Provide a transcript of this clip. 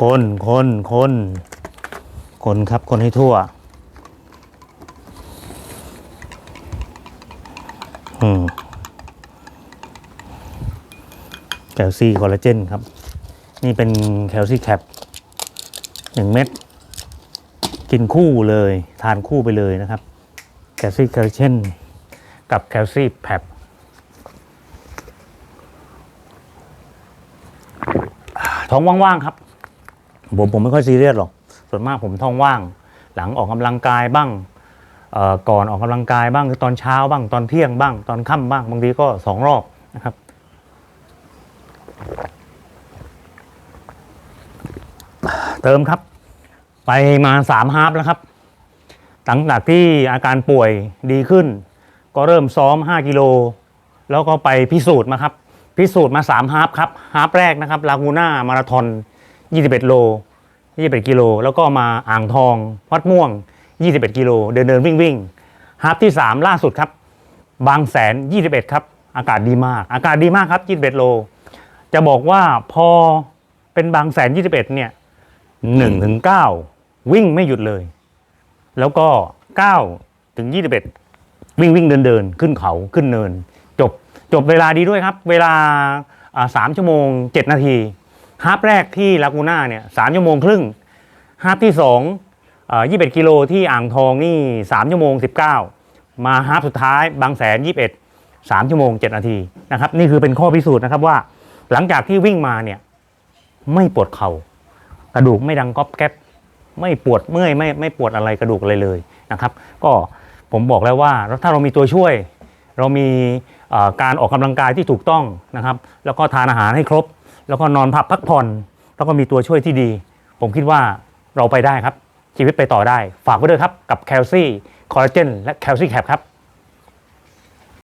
คนคนคนคนครับคนให้ทั่ว อืมแคลซีคอลลาเจนครับ นี่เป็นแคลซีแคปหนึ่งเม็ด กินคู่เลย ทานคู่ไปเลยนะครับ แคลซีคอลลาเจนกับแคลซีแพปท้องว่าง ๆ ครับ ผมผมไม่ค่อยซีเรียสหรอก ส่วนมากผมท้องว่าง หลังออกกำลังกายบ้างก่อนออกกำลังกายบ้างคือตอนเช้าบ้างตอนเที่ยงบ้าง ตอนค่ำบ้างบางทีก็สองรอบนะครับ เติมครับ ไปมาสามฮาร์ปแล้วครับหลังจากที่อาการป่วยดีขึ้น ก็เริ่มซ้อม 5 กิโล แล้วก็ไปพิสูจน์มาครับ พิสูจน์มา3ฮาร์ปครับฮาร์ปแรกนะครับลากูน่ามาราธอน 21 โล 21 กิโล แล้วก็มาอ่างทองวัดม่วง 21 กิโล เดินเดินวิ่งวิ่งฮาร์ปที่ 3 ล่าสุดครับ บางแสน 21 ครับ อากาศดีมาก อากาศดีมากครับ 21 โล จะบอกว่าพอเป็นบางแสน 21 เนี่ย1ถึง9วิ่งไม่หยุดเลย แล้วก็ 9 ถึง 21 วิ่งวิ่งเดินเดินขึ้นเขาขึ้นเนิน จบจบเวลาดีด้วยครับ เวลาอ่าสามชั่วโมง 7 นาที ฮาร์ปแรกที่ลากูน่าเนี่ยสามชั่วโมงครึ่งฮาร์ปที่สองยี่สิบเอ็ดกิโลที่อ่างทองนี่สามชั่วโมงสิบเก้ามาฮาร์ปสุดท้ายบางแสนยี่สิบเอ็ดสามชั่วโมงเจ็ดนาทีนะครับนี่คือเป็นข้อพิสูจน์นะครับว่าหลังจากที่วิ่งมาเนี่ยไม่ปวดเข่ากระดูกไม่ดังก๊อบแก๊บไม่ปวดเมื่อยไม่ไม่ปวดอะไรกระดูกอะไรเลยนะครับ ก็ผมบอกแล้วว่าถ้าเรามีตัวช่วย เรามีการออกกำลังกายที่ถูกต้องนะครับ แล้วก็ทานอาหารให้ครบ แล้วก็นอนพักพักผ่อน แล้วก็มีตัวช่วยที่ดี ผมคิดว่าเราไปได้ครับ ชีวิตไปต่อได้ ฝากไว้ด้วยครับ กับแคลซี่คอลลาเจนและแคลซี่แคปครับ